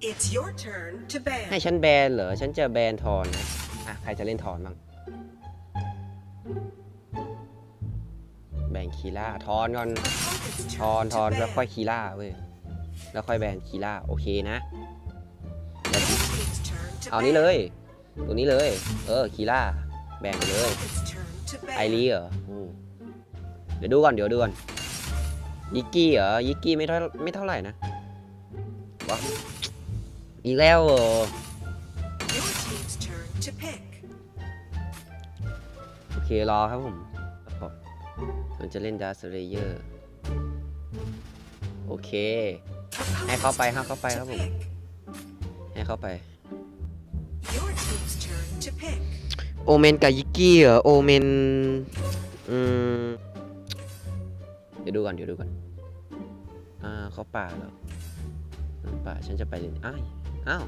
It's your turn to ban. ให้ฉันแบนเหรอ ฉันจะแบนทอนนะอะใครจะเล่นทอนบ้าง แบนคีล่าทอนก่อน Opponent's ทอน turn ทอน to แล้วค่อย ban. คีล่าเว้ย แล้วค่อยแบนคีล่าโอเคนะ Your team's turn to เอานี้ ban. เลย ตัวนี้เลย เออคีล่า แบนไปเลย Opponent's turn to ban. ไอรีเหรออืมเดี๋ยวดูก่อน เดี๋ยวดูก่อน ยิกกี้เหรอ ยิกกี้ไม่เท่าไม่เท่าไหร่นะวะ อีกแล้วเหรอ Your team's turn to pick. โอเค รอครับผมครับมันจะเล่นดาร์สเลเยอร์โอเค ให้เข้าไปให้เข้าไปครับผม To pick. ให้เข้าไป Your team's turn to pick. โอเมนกับยิกกี้เหรอ โอเมน อืม เดี๋ยวดูก่อน เดี๋ยวดูก่อน อ่า เขาป่าเหรอป่า ฉันจะไปเล่นอ้าย อ้าว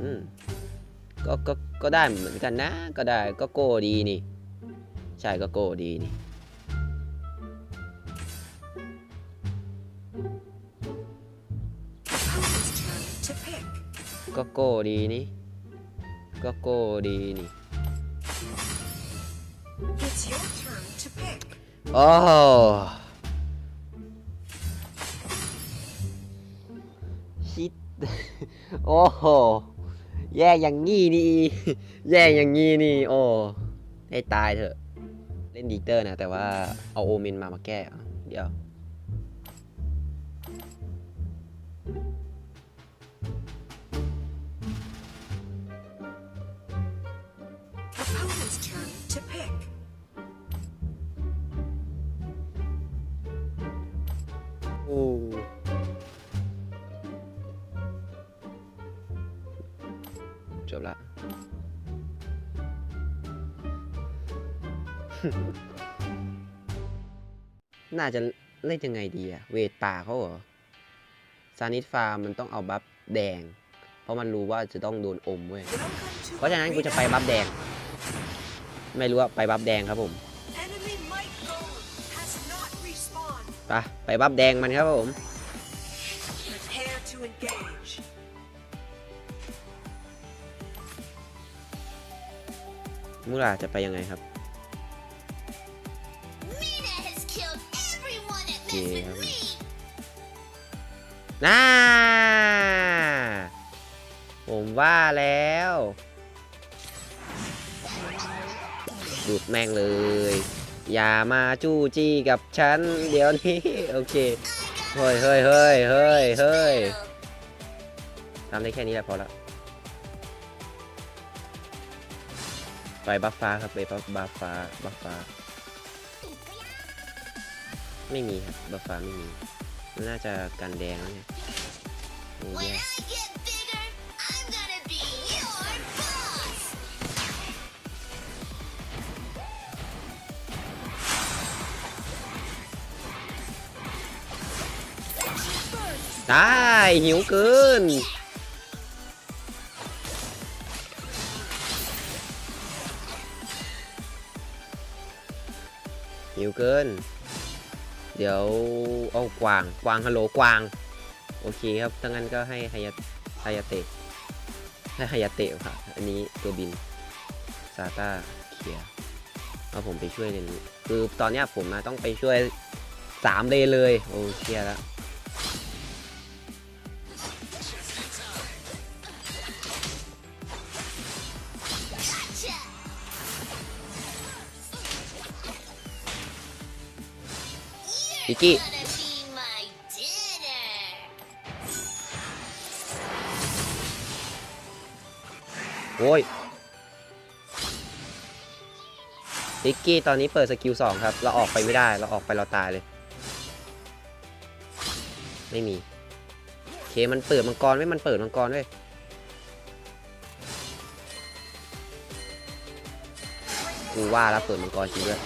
อืมก็ก็ก็ได้เหมือนกันนะ ก็ได้ก็โก้ดีนี่ ใช่ก็โก้ดีนี่ Opponent's turn to pick. ก็โก้ดีนี่ ก็โก้ดีนี่ It's your turn to pick. โอ้ โหชิดโอ้โห แย่อย่างงี้นี่ แย่อย่างงี้นี่ โอ้ให้ตายเถอะ เล่นดีเตอร์นะ แต่ว่าเอาโอเมนมามาแก้อะเดี๋ยว Opponent's turn to pick. โอ้ น่าจะเล่นยังไงดีอะเวทป่าเขาเหรอซานิสฟาร์มมันต้องเอาบัฟแดง เพราะมันรู้ว่าจะต้องโดนอมเว้ย เพราะฉะนั้นกูจะไปบัฟแดง ไม่รู้ว่าไปบัฟแดงครับผมไปไปบัฟแดงมันครับผมมูราจะไปยังไงครับ everyone that messed Yeah. with me. น่าผมว่าแล้ว ดูดแม่งเลย อย่ามาจู้จี้กับฉัน เดี๋ยวนี้ โอเค เฮ้ยเฮ้ยเฮ้ยเฮ้ยเฮ้ยทำได้แค่นี้แหละพอละไปบัฟฟ้าครับไปบัฟบัฟฟ้าบัฟฟ้า ไม่มีครับบัฟฟ้าไม่มีมันน่าจะกันแดงแล้วเนี่ยโอ้ When แย่ I get bigger, I'm gonna be your boss. ได้หิวเกินหิวเกิน เดี๋ยวเอากวางกวางฮัลโหลกวาง โอเคครับถ้างั้นก็ให้ไฮยาไฮยาเตะให้ไฮยาเตะค่ะอันนี้ตัวบินซาต้าเคลียร์เอาผมไปช่วยเลนนี้คือตอนนี้ผมมาต้องไปช่วยสามเลนเลย โอ้เคลียแล้ว อิกกี้โอ้ยติกกี้ตอนนี้เปิดสกิลสองครับ เราออกไปไม่ได้ เราออกไปเราตายเลย ไม่มีเคมันเปิดมังกรไว้มันเปิดมังกรไว้ยกูว่าแล้วเปิดมังกรจริงด้วย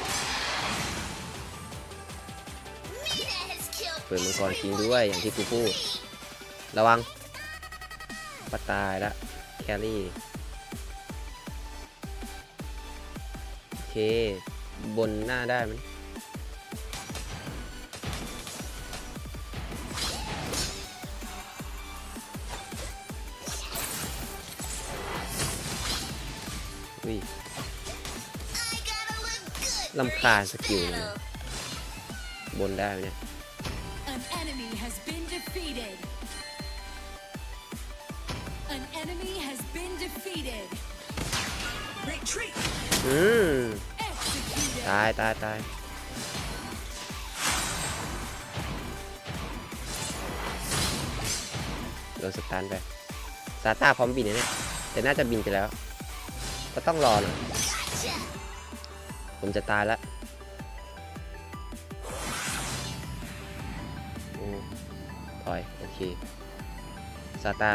ปิดมังกรคิงด้วยอย่างที่กูพูด ระวังปตายละแครี่ โอเค บนหน้าได้มั้ยลำคาสกิลบนได้ไหมเนี่ย อืมตายตายตายโดนสตันไปซาต้าพร้อมบินเนี่ยแต่น่าจะบินไปแล้ว ก็ต้องรอหน่อยผมจะตายแล้วโอ้ถอย โอเคซาตา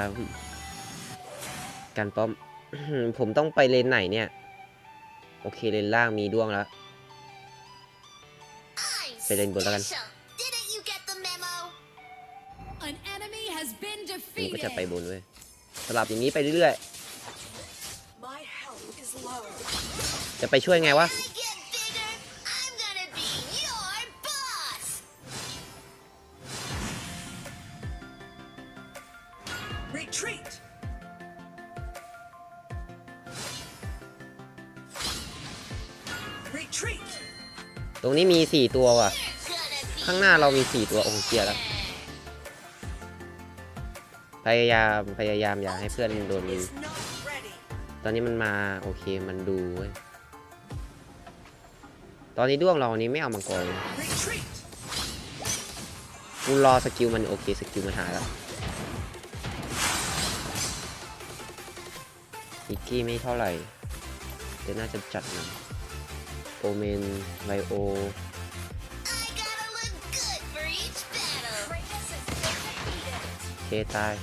การป้อม ผมต้องไปเลนไหนเนี่ย โอเคเลนล่างมีด้วงแล้ว I'm Phải lên bộ ra special. Didn't you get the memo? An enemy has been ผมก็จะไป defeated. บนเว้ยสลับอย่างนี้ไปเรื่อย My health is low. ๆจะไปช่วยไงวะ ตรงนี้มี4ตัวว่ะ ข้างหน้าเรามี4ตัวโอ้เคลียร์แล้ว พยายามพยายามอย่าให้เพื่อนโดนตอนนี้มันมาโอเคมันดูเว้ยตอนนี้ด้วงเราอันนี้ไม่เอามังกรกูรอสกิลมันโอเคสกิลมันหายแล้วอิกกี้ไม่เท่าไหร่เดี๋ยวน่าจะจัดนะ อเมนไลโอ I gotta look good for each battle. Kratos has been defeated. เคตาย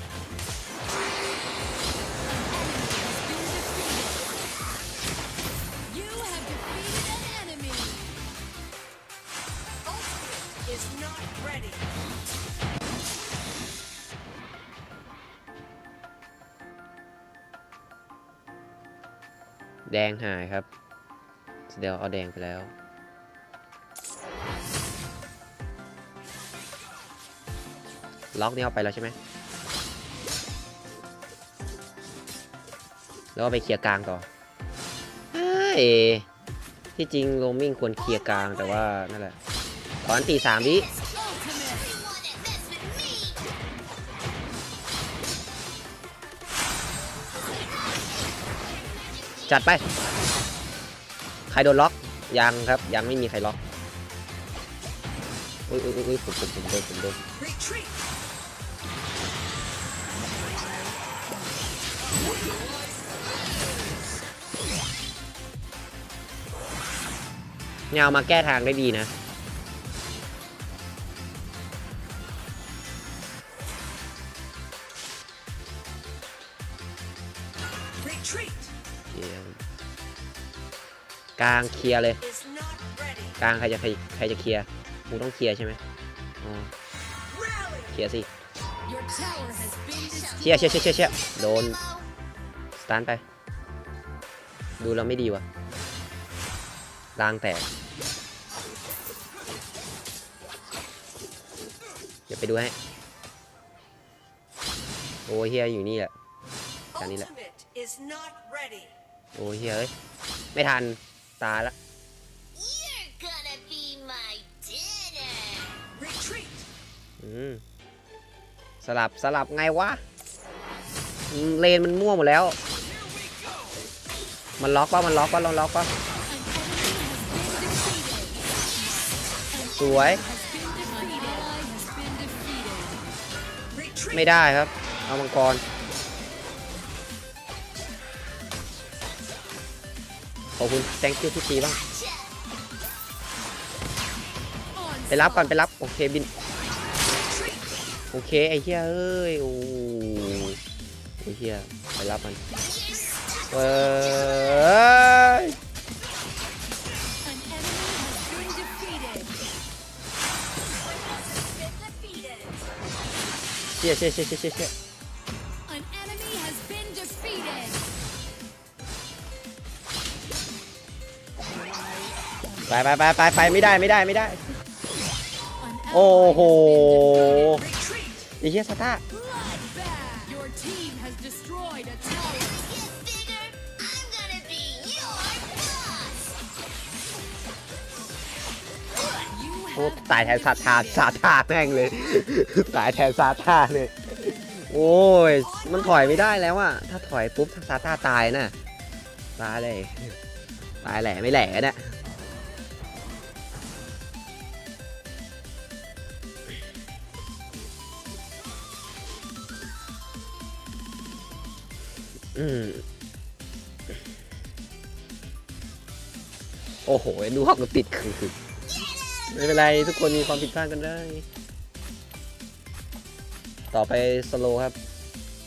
You have defeated an enemy. Ultimate is not ready. แดงหายครับ เดี๋ยวเอาแดงไปแล้ว ล็อกนี่เอาไปแล้วใช่ไหมแล้วไปเคลียร์กลางต่อเอที่จริงโรมมิ่งควรเคลียร์กลางแต่ว่านั่นแหละขอนตีสามดิจัดไป ใครโดนล็อกยังครับ ยังไม่มีใครล็อกอุ้ยอุ้ยอุ้ยผมผมผมโดนผมโดนเงามาแก้ทางได้ดีนะ กลางเคลียร์เลย กลางใครจะใครใครจะเคลียร์มึงต้องเคลียร์ใช่ไหมอ๋อเคลียร์สิเชียร์เชียร์เชียร์เชียร์โดนสตาร์ทไป ดูแล้วไม่ดีว่ะลางแตกเดี๋ยวไปดูให้ โอ้เฮียอยู่นี่แหละ Cản đi lại. Ultimate is not ready. โอ้เฮียเอ้ย ไม่ทัน ตายละสลับสลับไงวะเลนมันมั่วหมดแล้ว มันล็อกป่ะมันล็อกป่ะลองล็อกป่ะสวย ไม่ได้ครับ เอามังกร อบคุณ thank you ที่ตีบ้างไปรับก่อนไปรับโอเคบิน โอเคไอ้เหี้ยเอ้ยโอ้ไอ้เหี้ยไปรับมันเอ้ยเชี่ยเชี่ยเชี่ยเชี่ยเชี่ย ไปไปไปไปไปไม่ได้ไม่ได้ไม่ได้ An โอ้ ally โห Retreat. ไอ้เหี้ยสตาร์ bloodbath. Your team has destroyed a tower. Get bigger. I'm gonna be your boss. อ้ตายแทนซาตานซาตานแม่งเลย ตายแทนซาตานเลย โอ้ย มันถอยไม่ได้แล้วอะถ้าถอยปุ๊บซาตานตายน่ะ ตายเลย ตายแหล่ไม่แหล่เนี่ย อืมโอ้โหดูห้องก็ติดคือไม่เป็นไรทุกคนมีความผิดพลาดกันได้ ต่อไปสโลว์ครับ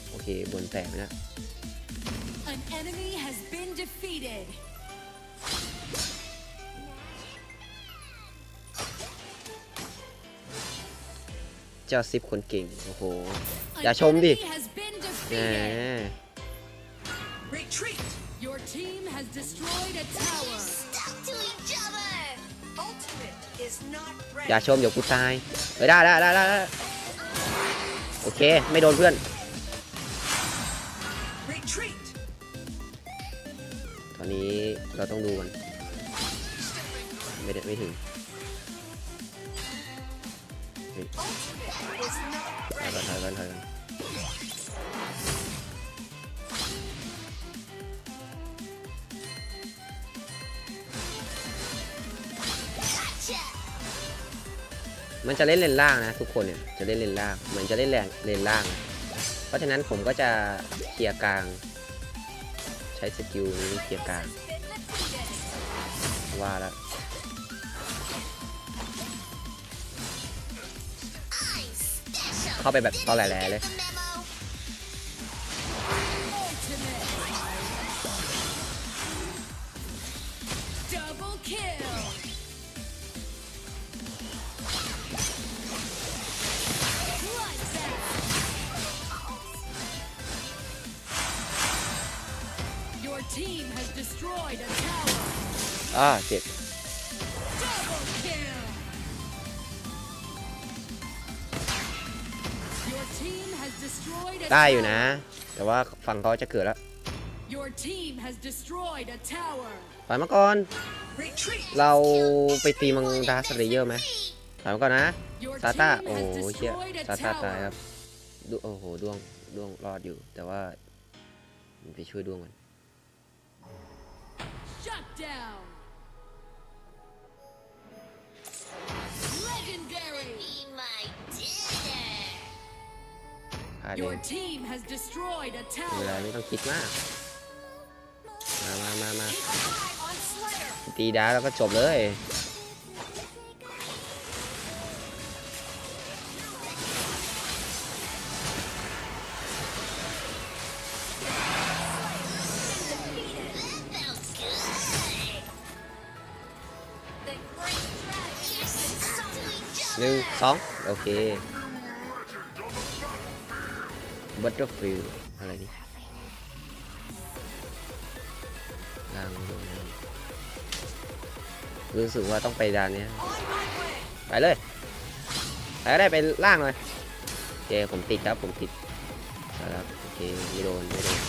โอเค บนแตกไปแล้ว An enemy has been defeated. เจ้าซิปคนเก่ง โอ้โห An Dạ, trông đi. enemy has been แหม defeated. Retreat! Your team has destroyed a tower. Stuck to each other. Ultimate is not อย่า ready. ชมเดี๋ยวกูตายเอ้ยได้ได้ได้ได้ได้โอเค ไม่โดนเพื่อน Retreat! ตอนนี้เราต้องดูกันไม่ได้ไม่ถึง Ultimate is not ถอย ready. ก่อนถอยก่อนถอยก่อน มันจะเล่นเลนล่างนะ ทุกคนเนี่ยจะเล่นเลนล่างเหมือนจะเล่นแรงเลนล่าง เพราะฉะนั้นผมก็จะเคลียร์กลาง ใช้สกิลนี้เคลียร์กลางว่าแล้วเข้าไปแบบตอแหลๆเลย อ่าเจ็บได้อยู่นะ แต่ว่าฝั่งเขาจะเกิดแล้ว Your team has destroyed a tower. ถอยมาก่อน เราไปตีมังดาสเลเยอร์ไหมถอยมาก่อนนะซาต้าโอ้โหเชี่ยซาต้าตายครับดูโอ้โหดวงดวงรอดอยู่ แต่ว่าไปช่วยดวงก่อน Shut down. Legendary. Be my dinner. พาเดิ Your น team has destroyed a เวลา tower. ไม่ต้องคิดมากมามามา หนึ่งสองโอเคบัตเตอร์ฟิลอะไรนี่ลางลงน้ำรู้สึกว่าต้องไปด่านนี้ไปเลยไปก็ได้ไปล่างหน่อยโอเคผมติดครับผมติดครับโอเคไม่โดนไม่โดน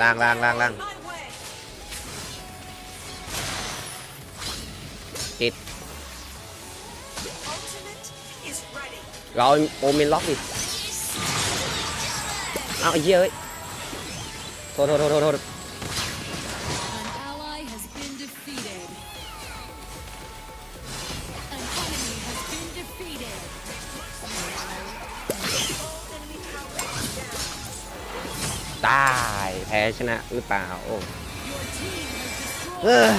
ล่างล่างล่างล่าง เราโอเมนล็อกดิเอาไเหี้ยเอ้ยโทษโทษโทษโทตายแพ้ชนะหรือเปล่าเออ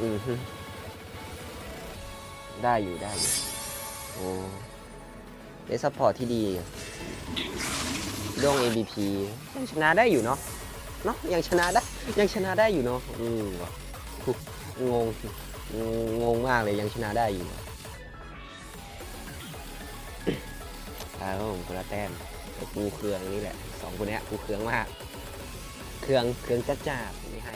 อือฮึ ได้อยู่ได้อยู่โอ้ได้ซัพพอร์ตที่ดีด้วง MVP ยังชนะได้อยู่เนาะเนาะยังชนะได้ยังชนะได้อยู่เนาะอืมงงงงมากเลยยังชนะได้อยู่แล้วผมคนละแต้มกูเครืองนี่แหละสองคนนี้กูเครืองมาก เครืองเครืองจ้าจ้าไม่ให้